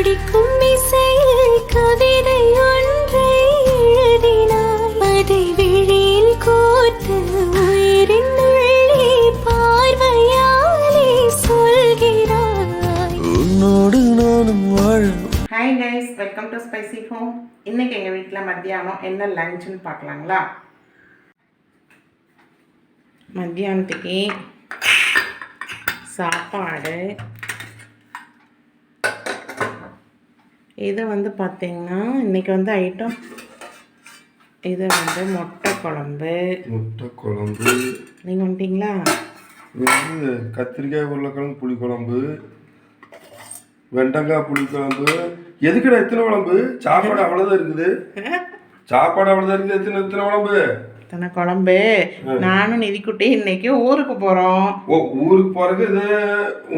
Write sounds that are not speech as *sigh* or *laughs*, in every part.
துடிக்கும் இசையில் கவிதை ஒன்றை எழுதினாய் அதை விழியில் கோர்த்து உயிரின் உள்ளே பார்வையாலே சொல்கிறாய் உன்னோடு நானும் வாழ hi guys welcome to spicy home இன்னைக்கு எங்கள் வீட்டில் மத்தியானம் என்ன லஞ்சுன்னு பார்க்கலாங்களா? மத்தியானத்துக்கு சாப்பாடு இது வந்து பார்த்தீங்கன்னா இன்னைக்கு வந்து ஐட்டம் இது வந்து முட்டை குழம்பு. முட்டை குழம்பு. நீங்கள் வந்துட்டீங்களா? இது கத்திரிக்காய் உருளைக்கிழங்கு புளி குழம்பு வெண்டங்காய் புளி குழம்பு எதுக்குடா எத்தனை குழம்பு? சாப்பாடு அவ்வளோதான் இருக்குது. *laughs* சாப்பாடு அவ்வளோதான் இருக்குது. எத்தனை எத்தனை குழம்பு? இத்தனை குழம்பு? நானும் நிதிக்குட்டி இன்னைக்கு ஊருக்கு போகிறோம் ஓ ஊருக்கு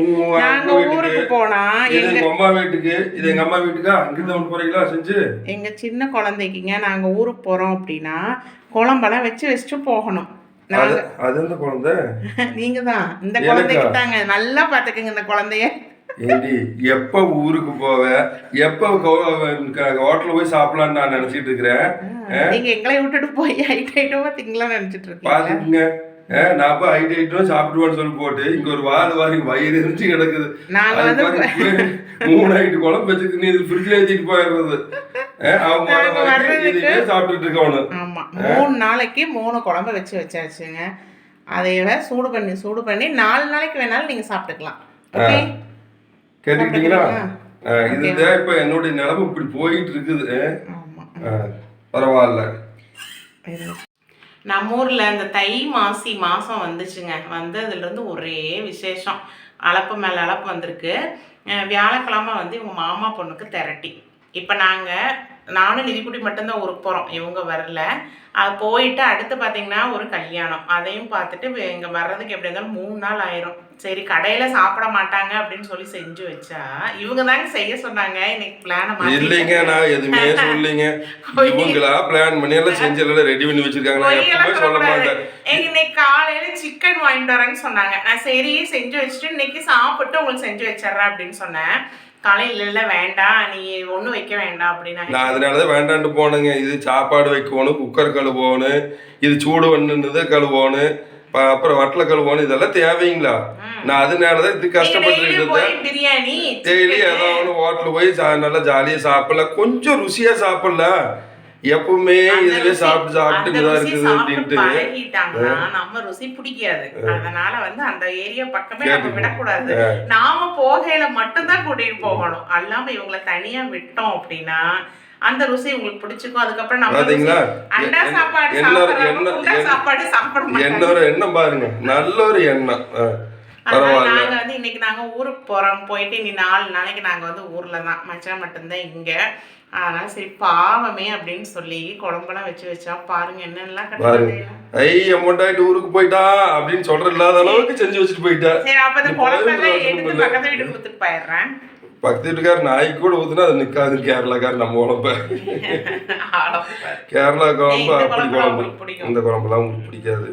உங்க நாங்க ஊருக்கு போனா எங்க அம்மா வீட்டுக்கு? இது எங்க அம்மா வீட்டுக்கா? அங்கிருந்து வந்து போறீங்களா செஞ்சு? எங்க சின்ன குழந்தைக்குங்க நாங்க ஊருக்கு போறோம் அப்படின்னா குழம்பெல்லாம் வச்சு வச்சுட்டு போகணும். அது எந்த குழந்தை? *laughs* நீங்க தான் இந்த? குழந்தைக்கு தாங்க நல்லா பாத்துக்கங்க இந்த குழந்தைய. ஏண்டி எப்ப ஊருக்கு போவ? எப்ப ஹோட்டல்ல போய் சாப்பிடலாம்னு நான் நினைச்சிட்டு இருக்கிறேன். நீங்க எங்களை விட்டுட்டு போய் ஐட் ஐட்டமா திங்கலாம் நினைச்சிட்டு இருக்கீங்க? பாத்துக்குங்க. அஹ், நான் போய் ஐட்டு ஐட்டம் சாப்பிடுவேன்னு சொல்லி போட்டு இங்க ஒரு வால் வாரி வயிறு எரிஞ்சு கிடக்குது. மூணு ஐட்டு குழம்பு வச்சுக்கு நீ இது ஃப்ரிட்ஜ்ல ஏத்திட்டு போயிடுறது. சாப்பிட்டுட்டு இருக்கவனு ஆமா மூணு நாளைக்கு மூணு குழம்பு வச்சு வச்சாச்சுங்க. அதைய சூடு பண்ணி சூடு பண்ணி நாலு நாளைக்கு வேணாலும் நீங்க சாப்பிட்டுக்கலாம். ஓகே கேட்டுக்கிட்டீங்களா? இதுதான் இப்ப என்னுடைய நிலைமை. இப்படி போயிட்டு இருக்குது பரவாயில்ல. நம்ம ஊர்ல இந்த தை மாசி மாசம் வந்துச்சுங்க. வந்ததுலேருந்து ஒரே விசேஷம். அளப்பு மேல அளப்பு வந்திருக்கு. வியாழக்கிழமை வந்து இவங்க மாமா பொண்ணுக்கு திரட்டி. இப்போ நாங்கள் நானும் நிதிக்குட்டி மட்டும்தான் ஊருக்கு போகிறோம் இவங்க வரல. அது போயிட்டு அடுத்து பார்த்தீங்கன்னா ஒரு கல்யாணம். அதையும் பார்த்துட்டு இங்கே வர்றதுக்கு எப்படி இருந்தாலும் மூணு நாள் ஆயிரும். சரி கடையில் சாப்பிட மாட்டாங்க அப்படின்னு சொல்லி செஞ்சு வச்சா இவங்க தாங்க செய்ய சொன்னாங்க. இன்னைக்கு பிளானை இல்லைங்க நான் எதுவுமே சொல்லலைங்க. *laughs* இவங்களா பிளான் பண்ணி எல்லாம் செஞ்சு எல்லாம் ரெடி பண்ணி வச்சிருக்காங்க சொல்ல மாட்டேன். இன்னைக்கு காலையில சிக்கன் வாங்கிட்டு வரேன்னு சொன்னாங்க. நான் சரி செஞ்சு வச்சுட்டு இன்னைக்கு சாப்பிட்டு உங்களுக்கு செஞ்சு வச்சிடுறேன் அப்படின்னு சொன்னேன். காலையில இல்ல வேண்டாம் நீ ஒண்ணும் வைக்க வேண்டாம் அப்படின்னா நான் அதனாலதான் வேண்டான்ட்டு போனேங்க. இது சாப்பாடு வைக்கணும் குக்கர் கழுவணும் இது சூடு பண்ணுனது கழுவணும் அப்புறம் வட்டல கழுவணும் இதெல்லாம் தேவைங்களா? நான் அதனாலதான் இது கஷ்டப்பட்டு இருந்தேன். பிரியாணி டெய்லி chicken, ஏதோ ஒன்று ஹோட்டல் போய் நல்லா ஜாலியாக சாப்பிடலாம். கொஞ்சம் ருசியா சாப்பிடலாம். எப்பவுமே இதுவே சாப்பிட்டு சாப்பிட்டு ருசி இருக்குது அப்படின்ட்டு. பழகிட்டாங்கன்னா நம்ம ருசி பிடிக்காது. அதனால வந்து அந்த ஏரியா பக்கமே நம்ம. விடக்கூடாது. நாம போகையில மட்டும்தான் கூட்டிட்டு போகணும். அல்லாம இவங்களை தனியா விட்டோம் அப்படின்னா அந்த ருசி உங்களுக்கு பிடிச்சிக்கும். அதுக்கப்புறம் நம்ம பாத்தீங்களா? அண்டா சாப்பாடு என்ன- சாப்பாடு சாப்பிட என்னோட எண்ணம் பாருங்க. நல்ல ஒரு எண்ணம். நாங்க வந்து இன்னைக்கு நாங்க ஊருக்கு போறோம். போயிட்டு இனி நாலு நாளைக்கு நாங்க வந்து ஊர்ல தான் மச்சான் மட்டும்தான் இங்க. அதனால சரி பாவமே அப்படின்னு சொல்லி குழம்பெல்லாம் வச்சு வச்சா பாருங்க என்னெல்லாம் கட்டுறது ஐ அமௌண்டாயிட்டு ஊருக்கு போயிட்டா அப்படின்னு சொல்ற இல்லாத அளவுக்கு செஞ்சு வச்சுட்டு போயிட்டா. சரி அப்ப இந்த குழம்பெல்லாம் எடுத்து. பக்கத்து வீட்டுக்கு கொடுத்துட்டு போயிடுறேன். பக்கத்து வீட்டுக்கார நாய்க்கு கூட ஊத்துனா அது நிக்காது கேரளாக்கார நம்ம குழம்ப. கேரளா குழம்பு அப்படி குழம்புலாம் குழம்பு. இந்த குழம்புலாம் உங்களுக்கு பிடிக்காது.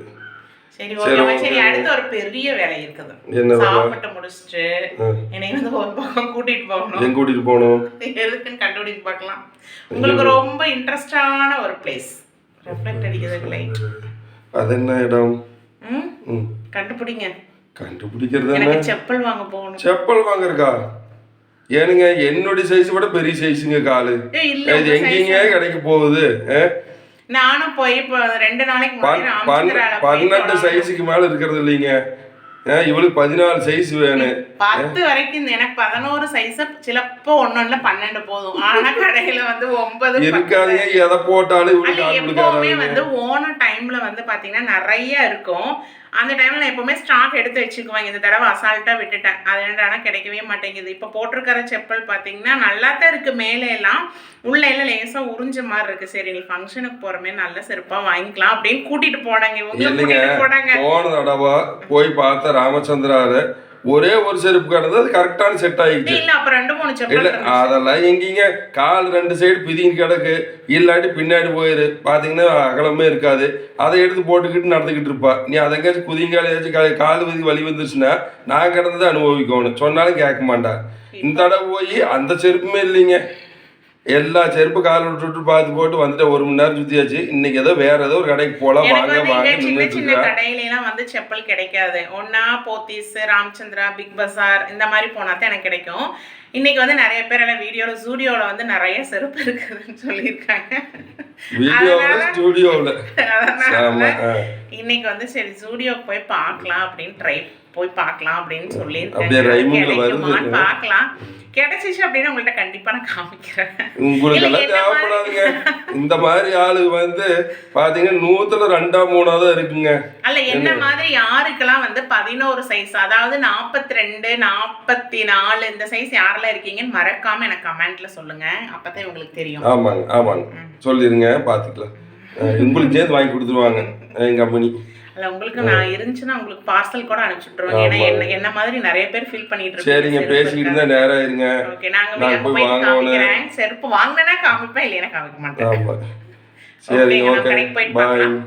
சரி சரி. அடுத்து ஒரு பெரிய வேலை இருக்குது. என்ன முடிச்சுட்டு. என்னை வந்து ஒரு பக்கம் கூட்டிட்டு போகணும். கூட்டிட்டு போகணும்? எதுக்குன்னு கண்டுபிடிச்சு பார்க்கலாம். உங்களுக்கு ரொம்ப இன்ட்ரெஸ்டான ஒரு பிளேஸ் ரெஃப்ளெக்ட் அடிக்கிறது லைட் அது என்ன இடம்? கண்டுபிடிங்க. கண்டுபிடிக்கிறது எனக்கு செப்பல் வாங்க போகணும். செப்பல் வாங்குறக்கா? ஏனுங்க என்னுடைய சைஸ் விட பெரிய சைஸுங்க காலு. இது எங்கேங்க. கடைக்கு போகுது? நானும் போய் ரெண்டு நாளைக்கு பன்னெண்டு. சைஸுக்கு மேல இருக்கிறது இல்லைங்க. இவளுக்கு பதினாலு சைஸ் வேணும். பத்து வரைக்கும் எனக்கு பதினோரு சைஸ் சிலப்போ ஒன்னொன்னுல பன்னெண்டு போதும். ஆனா கடையில வந்து ஒன்பது பத்து. இருக்காதுங்க எதை போட்டாலும் இவளுக்கு எப்பவுமே வந்து ஓணம் டைம்ல வந்து பாத்தீங்கன்னா நிறைய இருக்கும். அந்த டைம்ல நான் எப்பவுமே ஸ்டாக் எடுத்து வச்சுக்குவேன். இந்த தடவை அசால்ட்டா விட்டுட்டேன். அது என்னடானா கிடைக்கவே மாட்டேங்குது. இப்ப போட்டிருக்கிற செப்பல் பாத்தீங்கன்னா நல்லா தான் இருக்கு. மேலே எல்லாம் உள்ள எல்லாம் லேசா உறிஞ்ச மாதிரி இருக்கு. சரி நீ ஃபங்க்ஷனுக்கு போறமே நல்ல செருப்பா வாங்கிக்கலாம் அப்படின்னு கூட்டிட்டு போனாங்க இவங்க. போனாங்க. போன தடவை போய் பார்த்த ராமச்சந்திராரு ஒரே ஒரு செருப்பு கிடந்தது அது கரெக்டான செட் ஆகிடுச்சு இல்ல அப்ப ரெண்டு மூணு இல்ல செப்பல் இருந்துச்சு. அதெல்லாம் எங்கீங்க? கால் ரெண்டு சைடு பிதிங்கி கிடக்கு. இல்லாட்டி பின்னாடி போயிரு. பாத்தீங்கன்னா அகலமே இருக்காது. அதை எடுத்து போட்டுக்கிட்டு நடந்துக்கிட்டு இருப்பா. நீ அதை எங்கேயாச்சும் குதிங்கால ஏதாச்சும் கால் விதி வலி வந்துருச்சுன்னா நான் கிடந்ததை அனுபவிக்கணும் சொன்னாலும் கேட்க மாட்டேன் இந்த தடவை போய் அந்த செருப்புமே இல்லைங்க. எல்லா செருப்பு கால் விட்டு பார்த்து போட்டு வந்துட்டு ஒரு மணி நேரம் சுத்தியாச்சு. இன்னைக்கு ஏதோ வேற ஏதோ ஒரு கடைக்கு போலாம் வாங்க வாங்க சின்ன சின்ன எல்லாம் வந்து செப்பல் கிடைக்காது. ஒன்னா போத்தீஸ் ராமச்சந்திரா பிக் பஸார் இந்த மாதிரி போனா தான் எனக்கு கிடைக்கும். இன்னைக்கு வந்து நிறைய பேர் எல்லாம் வீடியோல ஜூடியோல வந்து நிறைய செருப்பு இருக்குதுன்னு சொல்லியிருக்காங்க. வீடியோவில் அதனால- ஸ்டூடியோவில். இன்னைக்கு வந்து சரி ஜூடியோக்கு போய் பார்க்கலாம் அப்படின்னு ட்ரை போய் பார்க்கலாம் அப்படின்னு அப்படியே rhyming ல வருது. சொல்லியிருக்கேன் பார்க்கலாம். கிடைச்சிச்சு அப்படின்னு உங்கள்ட்ட கண்டிப்பா நான் காமிக்கிறேன். உங்களுக்கு எல்லாம் தேவைப்படாதுங்க. இந்த மாதிரி ஆளு வந்து பாத்தீங்கன்னா நூத்துல ரெண்டா மூணா தான் இருக்குங்க. அல்ல என்ன மாதிரி யாருக்கெல்லாம் வந்து பதினோரு சைஸ் அதாவது நாற்பத்தி ரெண்டு நாற்பத்தி நாலு இந்த சைஸ் யாரெல்லாம் இருக்கீங்கன்னு மறக்காம எனக்கு கமெண்ட்ல சொல்லுங்க. அப்பதான் உங்களுக்கு தெரியும். ஆமாங்க ஆமாங்க. சொல்லிருங்க பாத்துக்கலாம். உங்களுக்கு சேர்ந்து வாங்கி கொடுத்துருவாங்க எங்க கம்பெனி. அல்ல உங்களுக்கு நான் இருந்துச்சுன்னா உங்களுக்கு பார்சல் கூட அனுப்பிச்சு விட்டுருவேன் ஏன்னா. என்ன என்ன மாதிரி நிறைய பேர் ஃபீல் பண்ணிட்டு சரிங்க பேசிக்கிட்டு இருந்தா நேரம் இருங்க ஓகே நாங்க நான் போய். காமிக்கிறேன். செருப்பு வாங்கினா காமிப்பேன் இல்லைன்னா காமிக்க மாட்டேன். சரிங்க ஓகே கடைக்கு போயிட்டு பாய் பார்க்கலாம்.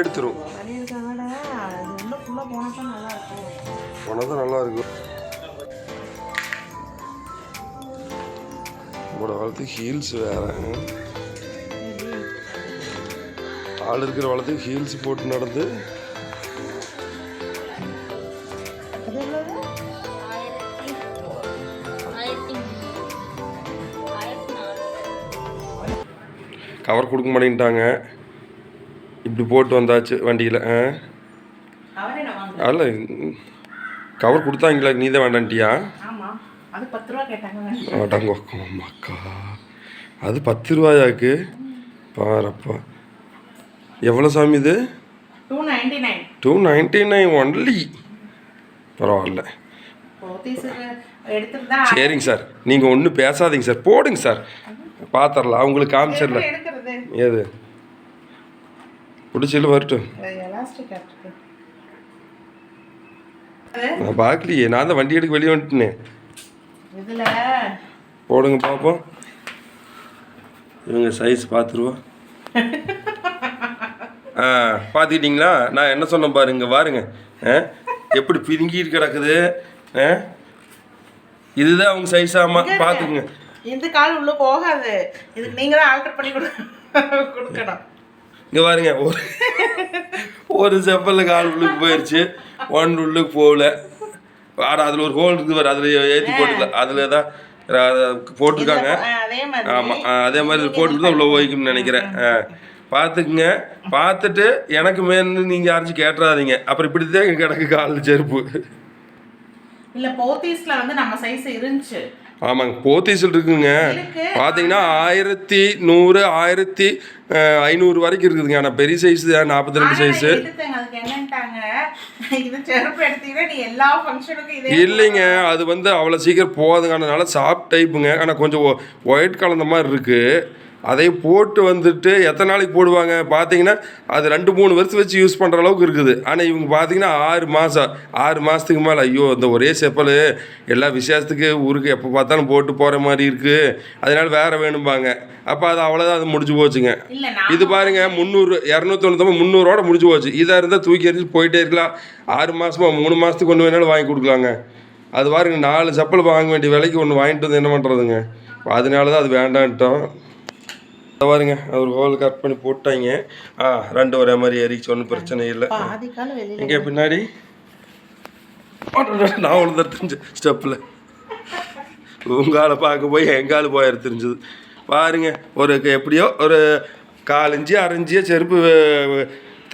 எடுத்துரும் போனால் தான் நல்லா இருக்கும். உங்களோட காலத்துக்கு ஹீல்ஸ் வேற. ஆள் இருக்கிற காலத்துக்கு ஹீல்ஸ் போட்டு நடந்து. கவர் கொடுக்க மாட்டேங்கிட்டாங்க இப்படி போட்டு வந்தாச்சு வண்டியில் ஆ? அல்ல கவர் கொடுத்தாங்களா நீ தான் வேண்டான்ட்டியா கேட்டாங்க. அடங்கோக்கம்மாக்கா அது பத்து ரூபாயாக்கு? பாரப்பா எவ்வளோ சாமி இது? டூ நைன்டி நைன் ஒன்லி பரவாயில்ல. சரிங்க சார். நீங்கள் ஒன்றும் பேசாதீங்க சார். போடுங்க சார். பார்த்துடலாம் அவங்களுக்கு காமிச்சிடல ஏது பிடிச்சில வரட்டும். நான் பார்க்கலையே. நான் தான் வண்டி எடுக்க வெளியே வந்துட்டேனே. இதுல. போடுங்க பார்ப்போம். இவங்க சைஸ் பார்த்துருவா. ஆ பார்த்துக்கிட்டிங்களா? நான் என்ன சொன்னேன் பாருங்க பாருங்க எப்படி பிதுங்கிட்டு கிடக்குது? இதுதான் அவங்க சைஸ் ஆமா பார்த்துக்குங்க. இந்த கால் உள்ள போகாது. இதுக்கு நீங்க தான் ஆல்டர் பண்ணி கொடு கொடுக்கணும். இங்கே பாருங்க ஒரு ஒரு செப்பலில் கால் உள்ளுக்கு போயிடுச்சு ஒன் உள்ளுக்கு போகல. ஆடா அதில் ஒரு ஹோல் இருக்குது பாரு அதில் ஏற்றி போட்டுக்கலாம். அதில் தான் போட்டிருக்காங்க. ஆ, அதே மாதிரி. ஆமாம் அதே மாதிரி போட்டுட்டு தான் உள்ள போய்க்கும்னு நினைக்கிறேன். பார்த்துக்குங்க. பார்த்துட்டு எனக்கு மேன்னு நீங்கள் யாராச்சும் கேட்டுறாதீங்க. அப்புறம் இப்படி தான் கிடக்கு காலில் செருப்பு. இல்ல போத்தீஸ்ல வந்து நம்ம சைஸ் இருந்துச்சு. ஆமாங்க போத்தீஸில் இருக்குங்க. இருக்கு. பார்த்தீங்கன்னா ஆயிரத்தி நூறு ஆயிரத்தி ஐநூறு வரைக்கும் இருக்குதுங்க. ஆனால் பெரிய சைஸ் தான் நாற்பத்தி ரெண்டு சைஸு இல்லைங்க அது வந்து அவ்வளோ சீக்கிரம் போகாதுங்கனால சாஃப்ட் டைப்புங்க ஆனால் கொஞ்சம் ஒயிட் கலந்த மாதிரி இருக்குது அதை போட்டு வந்துட்டு எத்தனை நாளைக்கு போடுவாங்க? பார்த்தீங்கன்னா அது ரெண்டு மூணு வருஷம் வச்சு யூஸ் பண்ணுற அளவுக்கு இருக்குது. ஆனால் இவங்க பார்த்தீங்கன்னா ஆறு மாதம் ஆறு மாதத்துக்கு மேலே ஐயோ இந்த ஒரே செப்பல் எல்லா விசேஷத்துக்கு ஊருக்கு எப்போ பார்த்தாலும் போட்டு போகிற மாதிரி இருக்குது அதனால வேறு வேணும்பாங்க. அப்போ அது அவ்வளோதான் அது முடிஞ்சு போச்சுங்க. இது பாருங்க முந்நூறு இரநூத்தொண்ணூத்தொம்பது முந்நூறோட முடிஞ்சு போச்சு. இதாக இருந்தால் தூக்கி எறிஞ்சு போயிட்டே இருக்கலாம். ஆறு மாசமா மூணு மாதத்துக்கு ஒன்று வேணாலும் வாங்கி கொடுக்கலாங்க. அது பாருங்க நாலு செப்பல் வாங்க வேண்டிய விலைக்கு ஒன்று வாங்கிட்டு வந்து என்ன பண்ணுறதுங்க அதனால தான் அது வேண்டான்ட்டோம். பாருங்க ஒரு ஹோல் கட் பண்ணி போட்டாங்க. ஆ ரெண்டு ஒரே மாதிரி ஏறிச்சு ஒன்றும் பிரச்சனை இல்லை. எங்கே பின்னாடி. நான் ஒன்று தெரிஞ்சு ஸ்டெப்பில் உங்கால பார்க்க போய் எங்கால போயிரு தெரிஞ்சது. பாருங்க ஒரு எப்படியோ ஒரு கால் இஞ்சி அரை இஞ்சியோ செருப்பு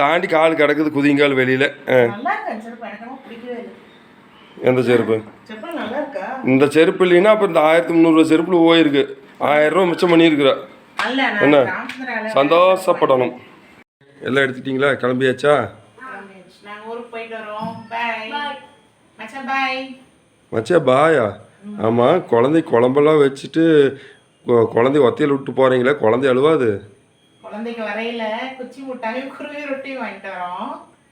தாண்டி கால் கிடக்குது குதிங்கால் வெளியில். எந்த செருப்பு? இந்த செருப்பு இல்லைன்னா அப்போ இந்த ஆயிரத்தி முந்நூறுரூவா செருப்பில் போயிருக்கு ஆயிரம் ரூபா மிச்சம் பண்ணியிருக்கிறா. என்ன? சந்தோஷப்படணும். எல்லாம் எடுத்துட்டீங்களா? கிளம்பியாச்சா? மச்சா பாயா ஆமாம் குழந்தை குழம்பெல்லாம் வச்சுட்டு கொ- குழந்தைய ஒத்தையில் விட்டு போகிறீங்களே குழந்தை அழுவாது?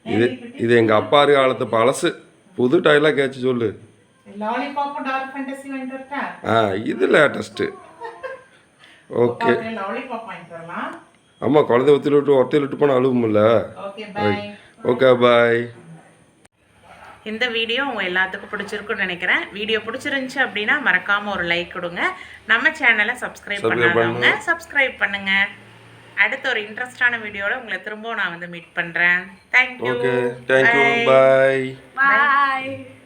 இது இது எங்கள் அப்பா காலத்து பழசு. புது டைலாக் கேச்சு சொல்லு. ஆ இது லேட்டஸ்ட்டு ஓகே. ஆமாம் குழந்தை ஒத்தையில் விட்டு ஒத்தையில் விட்டு போனால் அழுவும்ல. ஓகே பாய் ஓகே பாய் இந்த வீடியோ உங்கள் எல்லாத்துக்கும் பிடிச்சிருக்குன்னு நினைக்கிறேன். வீடியோ பிடிச்சிருந்துச்சு அப்படின்னா மறக்காமல் ஒரு லைக் கொடுங்க. நம்ம சேனலை சப்ஸ்கிரைப் Subscribe பண்ணாதவங்க சப்ஸ்கிரைப் பண்ணுங்க. அடுத்த ஒரு இன்ட்ரெஸ்டான வீடியோவில் உங்களை திரும்பவும் நான் வந்து மீட் பண்ணுறேன் தேங்க்யூ பாய் Bye.